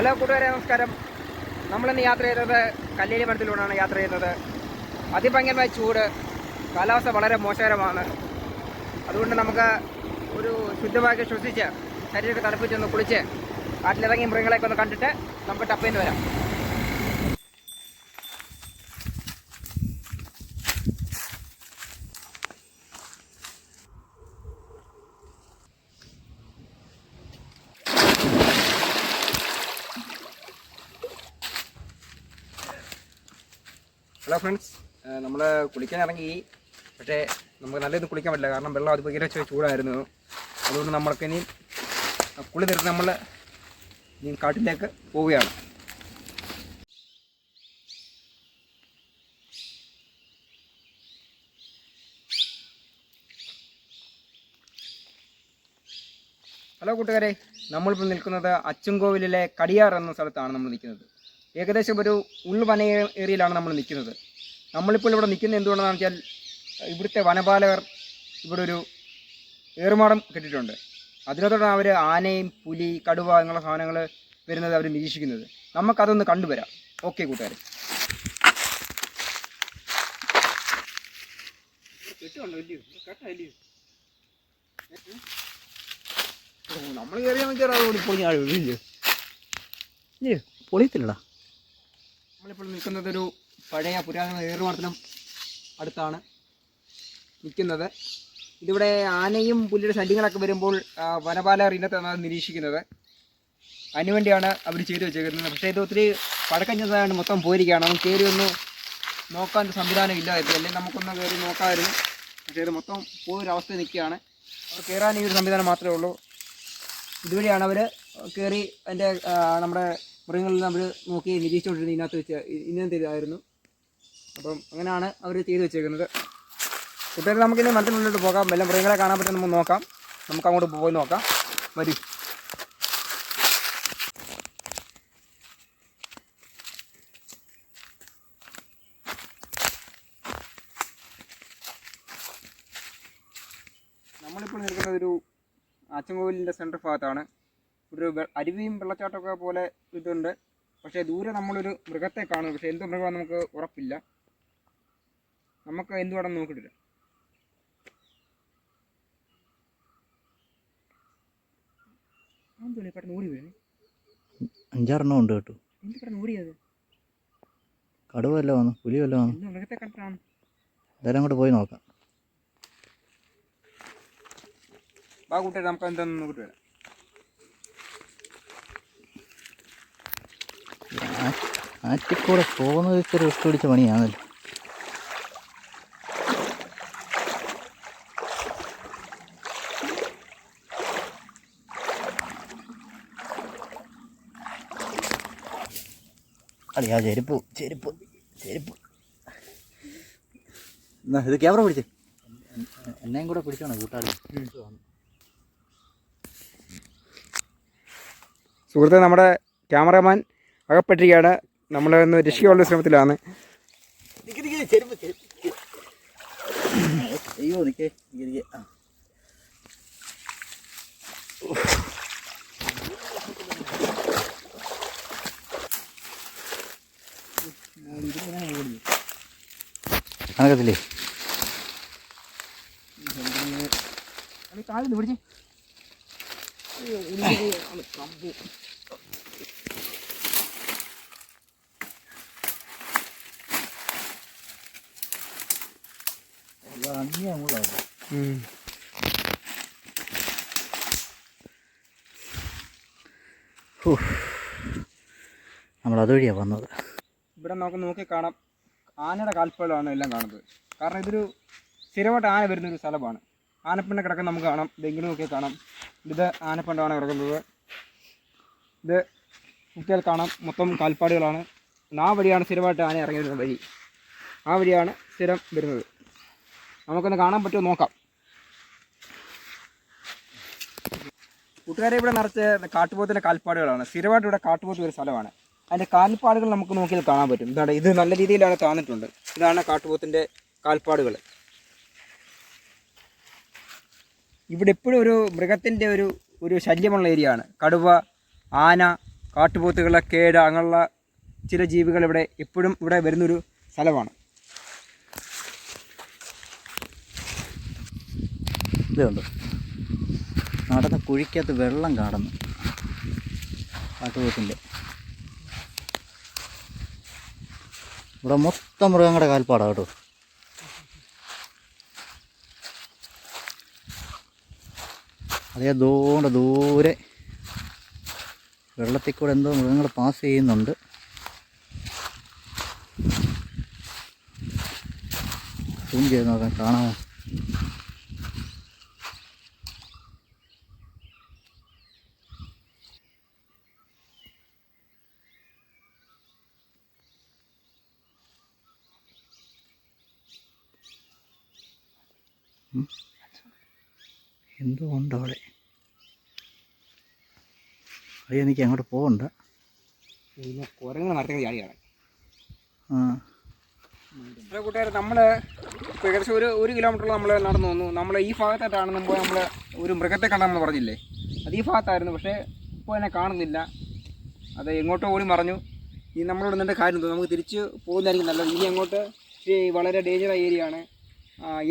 Hello കൂട്ടുകാരെ നമസ്കാരം. നമ്മളിന്ന് യാത്ര ചെയ്തത് കല്ലേരി മഠത്തിലൂടെയാണ് യാത്ര ചെയ്തത്. അതിഭയങ്കരമായ ചൂട് കാലാവസ്ഥ വളരെ മോശകരമാണ്. അതുകൊണ്ട് നമുക്ക് ഒരു ശുദ്ധമാക്കി ശ്വസിച്ച് ശരീരമൊക്കെ തണുപ്പിച്ചൊന്ന് കുളിച്ച് കാട്ടിലിറങ്ങി മൃഗങ്ങളെയൊക്കെ ഒന്ന് കണ്ടിട്ട് നമുക്ക് ടപ്പേന്ന് വരാം. ഹലോ ഫ്രണ്ട്സ് നമ്മൾ കുളിക്കാൻ ഇറങ്ങി പക്ഷേ നമുക്ക് നല്ലത് കുളിക്കാൻ പറ്റില്ല. കാരണം വെള്ളം അത് ഭയങ്കര ചൂടായിരുന്നു. അതുകൊണ്ട് നമ്മൾക്ക് ഇനി കുളി നിർത്തി നമ്മൾ ഇനി കാട്ടിലേക്ക് പോവുകയാണ്. ഹലോ കൂട്ടുകാരെ. നമ്മളിപ്പോൾ നിൽക്കുന്നത് അച്ചുംകോവിലിലെ കടിയാർ എന്ന സ്ഥലത്താണ് നമ്മൾ നിൽക്കുന്നത്. ഏകദേശം ഒരു ഉൾവന ഏരിയയിലാണ് നമ്മൾ നിൽക്കുന്നത്. നമ്മളിപ്പോൾ ഇവിടെ നിൽക്കുന്നത് എന്തുകൊണ്ടാണെന്ന് വെച്ചാൽ ഇവിടുത്തെ വനപാലകർ ഇവിടെ ഒരു ഏറുമാടം കെട്ടിട്ടുണ്ട് അതിനകത്തോടാണ് അവർ ആനയും പുലി കടുവ എന്നുള്ള സാധനങ്ങൾ വരുന്നത് അവർ നിരീക്ഷിക്കുന്നത്. നമുക്കതൊന്ന് കണ്ടുവരാം. ഓക്കെ കൂട്ടുകാർ നമ്മൾ കയറിയാൽ പൊളിയത്തില്ലടാ. നമ്മളിപ്പോൾ നിൽക്കുന്നത് ഒരു പഴയ പുരാതന ഏറുമാർത്തനം അടുത്താണ് നിൽക്കുന്നത്. ഇതിവിടെ ആനയും പുല്ലിയുടെ ശല്യങ്ങളൊക്കെ വരുമ്പോൾ വനപാലകർ ഇന്നത്താണ് നിരീക്ഷിക്കുന്നത്. അതിനുവേണ്ടിയാണ് അവർ ചെയ്തു വെച്ചേക്കുന്നത്. പക്ഷേ ഇത് ഒത്തിരി പഴക്കം ചെന്നതാണ് മൊത്തം പോയിരിക്കുകയാണ്. നമുക്ക് കയറി ഒന്ന് നോക്കാൻ സംവിധാനം ഇല്ലാതായിരുന്നു അല്ലെങ്കിൽ നമുക്കൊന്ന് കയറി നോക്കാമായിരുന്നു. പക്ഷേ ഇത് മൊത്തം പോയൊരവസ്ഥ നിൽക്കുകയാണ്. അവർ കയറാൻ ഈ ഒരു സംവിധാനം മാത്രമേ ഉള്ളൂ. ഇതുവഴിയാണ് അവർ കയറി അതിന്റെ നമ്മുടെ മൃഗങ്ങളിൽ നമ്മൾ നോക്കി നിരീക്ഷിച്ചുകൊണ്ടിരുന്നത് ഇതിനകത്ത് വെച്ച് ഇന്നത്തെ ഇതായിരുന്നു. അപ്പം അങ്ങനെയാണ് അവർ ചെയ്തു വെച്ചേക്കുന്നത്. കുട്ടികൾ നമുക്കിനി മരത്തിനുള്ളിലോട്ട് പോകാം. വല്ല മൃഗങ്ങളെ കാണാൻ പറ്റും നമുക്ക് നോക്കാം. നമുക്ക് അങ്ങോട്ട് പോയി നോക്കാം. വരൂ. നമ്മളിപ്പോൾ നിൽക്കുന്നത് ഒരു ആച്ചൻകോവിലിന്റെ സെന്റർ ഭാഗത്താണ്. ഒരു അരുവിയും വെള്ളച്ചാട്ടമൊക്കെ പോലെ ഇതുണ്ട്. പക്ഷേ ദൂരെ നമ്മളൊരു മൃഗത്തെ കാണും. പക്ഷേ എന്ത് മൃഗമാണെന്ന് നമുക്ക് ഉറപ്പില്ല. നമുക്ക് എന്തുവാണെന്ന് നോക്കിയിട്ടില്ല അഞ്ചാറെണ്ണം ഉണ്ട് കേട്ടോ. എന്ത് പെട്ടെന്ന് ഓടിയത്? കടുവ വല്ലതും വന്നു പുലി വന്നു മൃഗത്തെ കണ്ടിട്ടാണ്. എന്തായാലും അങ്ങോട്ട് പോയി നോക്കാം. ബാ നമുക്ക് എന്താണെന്ന് നോക്കിട്ട് വരാം. ആറ്റിക്കൂടെ പോകുന്നത് ഇച്ചിരി റിസ്ക് പിടിച്ച പണിയാണല്ലോ. അടിയാ ചെരുപ്പ് ചെരുപ്പ് ചെരുപ്പ്. എന്നാ ഇത് ക്യാമറ പിടിച്ചേ. എന്നെയും കൂടെ പിടിച്ചോണം കൂട്ടാളി? സുഹൃത്തെ നമ്മുടെ ക്യാമറമാൻ അകപ്പെട്ടിരിക്കുകയാണ്. നമ്മളൊന്ന് രക്ഷിക്കാനുള്ള ശ്രമത്തിലാണ്. നിക്ക് നിക്ക് ചെരുപ്പ് ചെരുപ്പ് അയ്യോ നിക്കേ നിക്ക് നിക്ക് ആ കണക്കത്തില്ലേ കാലിന്ന് പിടിച്ചേ നമ്മൾ അതുവഴിയാണ് വന്നത്. ഇവിടെ നമുക്ക് നോക്കി കാണാം. ആനയുടെ കാൽപ്പാടാണ് എല്ലാം കാണുന്നത്. കാരണം ഇതൊരു സ്ഥിരമായിട്ട് ആന വരുന്നൊരു സ്ഥലമാണ്. ആനപ്പിണ്ണ കിടക്കുന്ന നമുക്ക് കാണാം. ഇതെങ്കിലും നോക്കി കാണാം. ഇത് ആനപ്പിണ്ടാണ് കിടക്കുന്നത്. ഇത് കുട്ടികൾ കാണാം. മൊത്തം കാൽപ്പാടുകളാണ്. ആ വഴിയാണ് സ്ഥിരമായിട്ട് ആന ഇറങ്ങി വരുന്ന വഴി. ആ വഴിയാണ് സ്ഥിരം വരുന്നത്. നമുക്കൊന്ന് കാണാൻ പറ്റുമോ നോക്കാം. കൂട്ടുകാരെ ഇവിടെ നിറച്ച് കാട്ടുപോത്തിന്റെ കാൽപ്പാടുകളാണ്. സ്ഥിരമായിട്ട് ഇവിടെ കാട്ടുപോത്ത് ഒരു സ്ഥലമാണ്. അതിന്റെ കാൽപ്പാടുകൾ നമുക്ക് നോക്കിയാൽ കാണാൻ പറ്റും. ഇതാണ് ഇത് നല്ല രീതിയിലാണ് താന്നിട്ടുണ്ട്. ഇതാണ് കാട്ടുപോത്തിന്റെ കാൽപ്പാടുകൾ. ഇവിടെ എപ്പോഴും ഒരു മൃഗത്തിന്റെ ഒരു ഒരു ശല്യമുള്ള ഏരിയ ആണ്. കടുവ ആന കാട്ടുപോത്തുകളെ കേട് അങ്ങനെയുള്ള ചില ജീവികൾ ഇവിടെ എപ്പോഴും ഇവിടെ വരുന്നൊരു സ്ഥലമാണ്. ഇതുണ്ട്. നടന്ന് കുഴിക്കകത്ത് വെള്ളം കാണുന്നു കാട്ടുപോത്തിന്റെ ഇവിടെ മൊത്തം മൃഗങ്ങളുടെ കാൽപ്പാടാണ് കേട്ടോ. അതേ ദൂരെ ദൂരെ വെള്ളത്തിൽ കൂടെ എന്തോ മൃഗങ്ങൾ പാസ് ചെയ്യുന്നുണ്ട്. സൂം ചെയ്ത് നോക്കാം കാണാമോ? എന്തോ ഉണ്ട് അവിടെ? അത് എനിക്ക് അങ്ങോട്ട് പോകണ്ട പിന്നെ കുരങ്ങൾ നടത്തുന്ന ചാടിയാണ് ആ. അപ്പോൾ കൂട്ടുകാരെ നമ്മൾ ഏകദേശം ഒരു ഒരു കിലോമീറ്റർ നമ്മൾ നടന്നു വന്നു. നമ്മൾ ഈ ഭാഗത്തായിട്ടാണ് മുമ്പ് നമ്മൾ ഒരു മൃഗത്തെ കണ്ട നമ്മൾ പറഞ്ഞില്ലേ? അത് ഈ ഭാഗത്തായിരുന്നു പക്ഷേ ഇപ്പോൾ എന്നെ കാണുന്നില്ല. അത് എങ്ങോട്ടോ ഓടി മറഞ്ഞു. ഇനി നമ്മളോട് നിന്നിട്ട് കാര്യം നമുക്ക് തിരിച്ച് പോകുന്നതായിരിക്കും നല്ലത്. ഇനി അങ്ങോട്ട് വളരെ ഡേഞ്ചർ ഏരിയ ആണ്.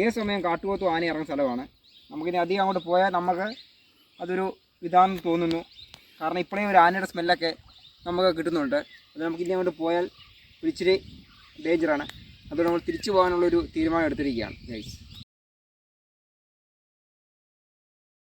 ഏത് സമയം കാട്ടുപോത്തും ആന ഇറങ്ങുന്ന സ്ഥലമാണ്. നമുക്കിനി അധികം അങ്ങോട്ട് പോയാൽ നമുക്ക് അതൊരു ഇതാണെന്ന് തോന്നുന്നു. കാരണം ഇപ്പോഴേ ഒരു ആനയുടെ സ്മെല്ലൊക്കെ നമുക്ക് കിട്ടുന്നുണ്ട്. അത് നമുക്ക് ഇനി അങ്ങോട്ട് പോയാൽ ഒരിച്ചിരി ഡേഞ്ചറാണ് അതുകൊണ്ട് നമ്മൾ തിരിച്ചു പോകാനുള്ളൊരു തീരുമാനം എടുത്തിരിക്കുകയാണ് ഗൈസ്